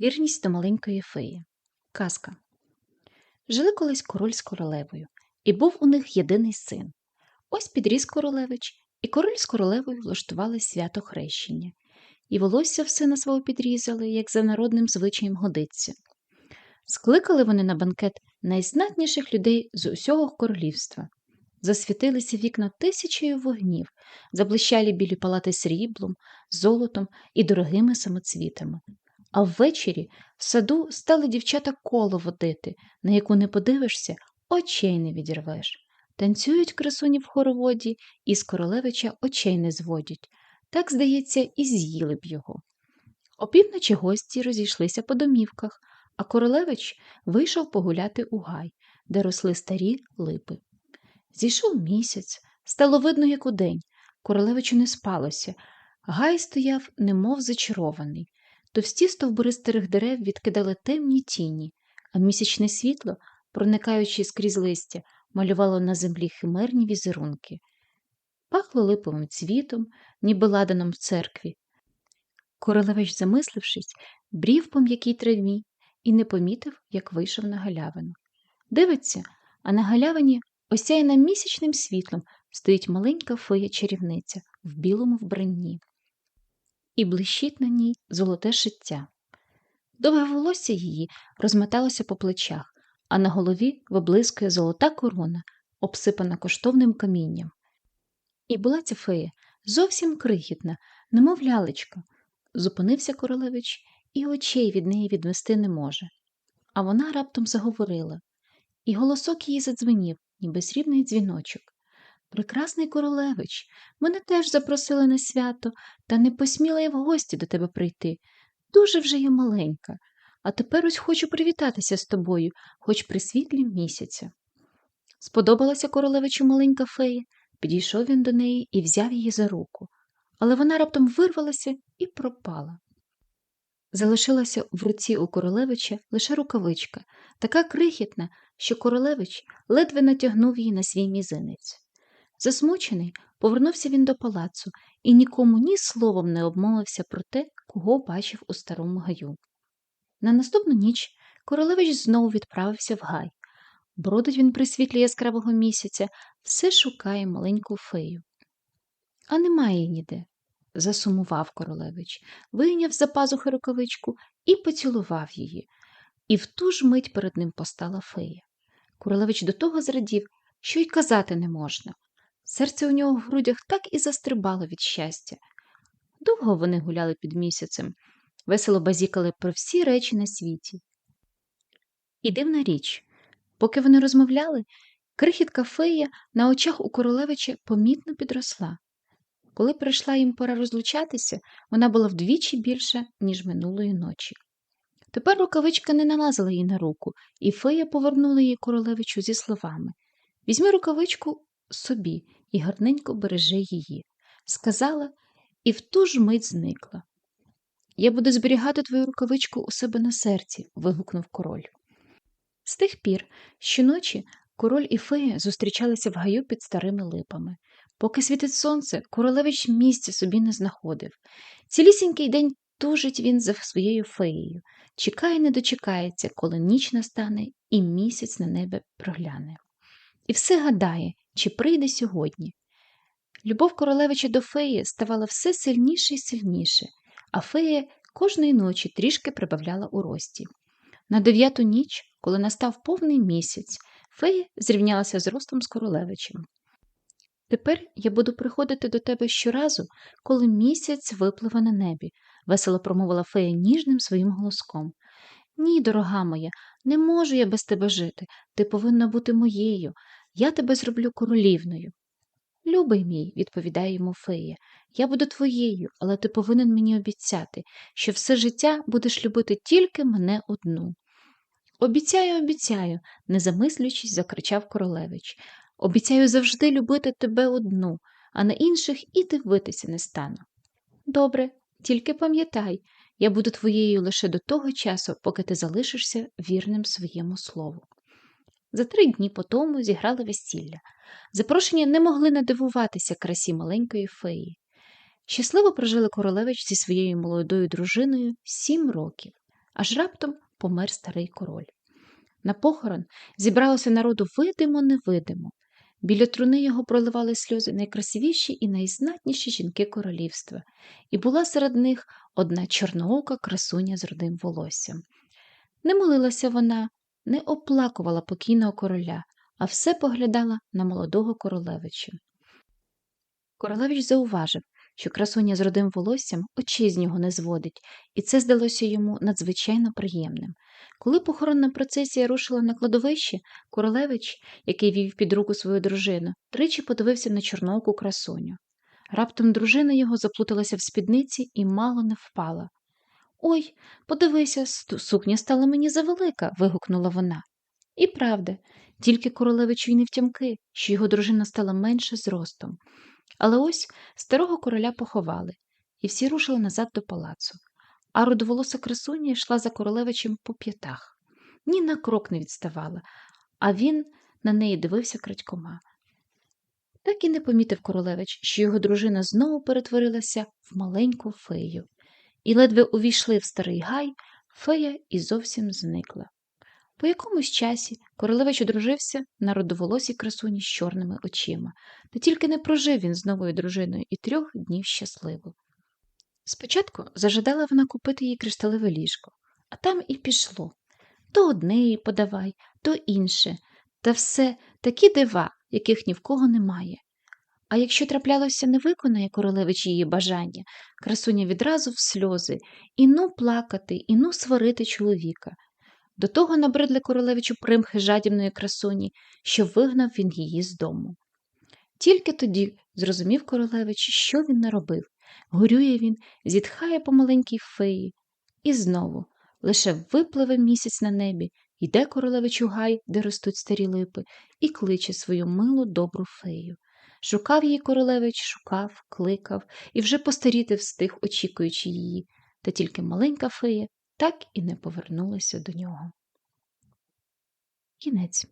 Вірність до маленької феї. Казка. Жили колись король з королевою, і був у них єдиний син. Ось підріс королевич, і король з королевою влаштували свято хрещення, і волосся в сина свого підрізали, як за народним звичаєм годиться. Скликали вони на банкет найзнатніших людей з усього королівства. Засвітилися вікна тисячею вогнів, заблищалі білі палати сріблом, золотом і дорогими самоцвітами. А ввечері в саду стали дівчата коло водити, на яку не подивишся, очей не відірвеш. Танцюють красуні в хороводі, і з королевича очей не зводять. Так, здається, і з'їли б його. Опівночі гості розійшлися по домівках, а королевич вийшов погуляти у гай, де росли старі липи. Зійшов місяць, стало видно, як удень. Королевичу не спалося. Гай стояв, немов зачарований. Товсті стовбури старих дерев відкидали темні тіні, а місячне світло, проникаючи скрізь листя, малювало на землі химерні візерунки. Пахло липовим цвітом, ніби ладаном в церкві. Королевич, замислившись, брів по м'якій траві і не помітив, як вийшов на галявину. Дивиться, а на галявині, осяяна місячним світлом, стоїть маленька фея чарівниця в білому вбранні і блищить на ній золоте шиття. Довге волосся її розметалося по плечах, а на голові виблискує золота корона, обсипана коштовним камінням. І була ця фея зовсім крихітна, немов лялечка. Зупинився королевич і очей від неї відвести не може. А вона раптом заговорила, і голосок її задзвенів, ніби срібний дзвіночок. Прекрасний королевич, мене теж запросили на свято, та не посміла я в гості до тебе прийти. Дуже вже я маленька, а тепер ось хочу привітатися з тобою, хоч при світлі місяця. Сподобалася королевичу маленька фея, підійшов він до неї і взяв її за руку, але вона раптом вирвалася і пропала. Залишилася в руці у королевича лише рукавичка, така крихітна, що королевич ледве натягнув її на свій мізинець. Засмучений, повернувся він до палацу і нікому ні словом не обмовився про те, кого бачив у старому гаю. На наступну ніч королевич знову відправився в гай. Бродить він при світлі яскравого місяця, все шукає маленьку фею. А немає її ніде. Засумував королевич, вийняв за пазухи рукавичку і поцілував її. І в ту ж мить перед ним постала фея. Королевич до того зрадів, що й казати не можна. Серце у нього в грудях так і застрибало від щастя. Довго вони гуляли під місяцем, весело базікали про всі речі на світі. І дивна річ, поки вони розмовляли, крихітка фея на очах у королевича помітно підросла. Коли прийшла їм пора розлучатися, вона була вдвічі більша, ніж минулої ночі. Тепер рукавичка не налазила їй на руку, і фея повернула її королевичу зі словами Візьми рукавичку собі і гарненько береже її, сказала і в ту ж мить зникла. Я буду зберігати твою рукавичку у себе на серці. вигукнув король. З тих пір, щоночі, король і фея зустрічалися в гаю під старими липами. Поки світить сонце, королевич місця собі не знаходив. Цілісінький день тужить він за своєю феєю, чекає, не дочекається, коли ніч настане і місяць на небе прогляне. І все гадає, чи прийде сьогодні. Любов королевича до феї ставала все сильніше і сильніше, а фея кожної ночі трішки прибавляла у рості. На дев'яту ніч, коли настав повний місяць, фея зрівнялася з ростом з королевичем. Тепер я буду приходити до тебе щоразу, коли місяць випливе на небі, весело промовила фея ніжним своїм голоском. Ні, дорога моя, не можу я без тебе жити. Ти повинна бути моєю. Я тебе зроблю королівною. Любий мій, відповідає йому фея, я буду твоєю, але ти повинен мені обіцяти, що все життя будеш любити тільки мене одну. Обіцяю, обіцяю, не замислюючись, закричав королевич. Обіцяю завжди любити тебе одну, а на інших і дивитися не стану. Добре, тільки пам'ятай, я буду твоєю лише до того часу, поки ти залишишся вірним своєму слову. За три дні по тому зіграли весілля. Запрошені не могли надивуватися красі маленької феї. Щасливо прожили королевич зі своєю молодою дружиною сім років, аж раптом помер старий король. На похорон зібралося народу видимо-невидимо. Біля труни його проливали сльози найкрасивіші і найзнатніші жінки королівства, і була серед них одна чорноока красуня з рудим волоссям. Не молилася вона, не оплакувала покійного короля, а все поглядала на молодого королевича. Королевич зауважив, що красуня з родим волоссям очей з нього не зводить, і це здалося йому надзвичайно приємним. Коли похоронна процесія рушила на кладовище, королевич, який вів під руку свою дружину, тричі подивився на чорнооку красуню. Раптом дружина його заплуталася в спідниці і мало не впала. Ой, подивися, сукня стала мені завелика. вигукнула вона. І правда, тільки королевичу й не втямки, що його дружина стала менше зростом. Але ось старого короля поховали, і всі рушили назад до палацу, а рудоволоса красуня йшла за королевичем по п'ятах. Ні на крок не відставала, а він на неї дивився крадькома. Так і не помітив королевич, що його дружина знову перетворилася в маленьку фею, і ледве увійшли в старий гай, фея і зовсім зникла. По якомусь часі королевич одружився на родоволосій красуні з чорними очима, та тільки не прожив він з новою дружиною і трьох днів щасливо. Спочатку зажадала вона купити їй кришталеве ліжко, а там і пішло. То одне їй подавай, то інше, та все такі дива, яких ні в кого немає. А якщо траплялося не виконає королевич її бажання, красуня відразу в сльози, і ну плакати, і ну сварити чоловіка. До того набридли королевичу примхи жадібної красуні, що вигнав він її з дому. Тільки тоді зрозумів королевич, що він наробив. Горює він, зітхає по маленькій феї, і знову лише випливе місяць на небі, йде королевич у гай, де ростуть старі липи, і кличе свою милу добру фею. Шукав її королевич, шукав, кликав і вже постаріти встиг, очікуючи її, та тільки маленька фея так і не повернулася до нього. Кінець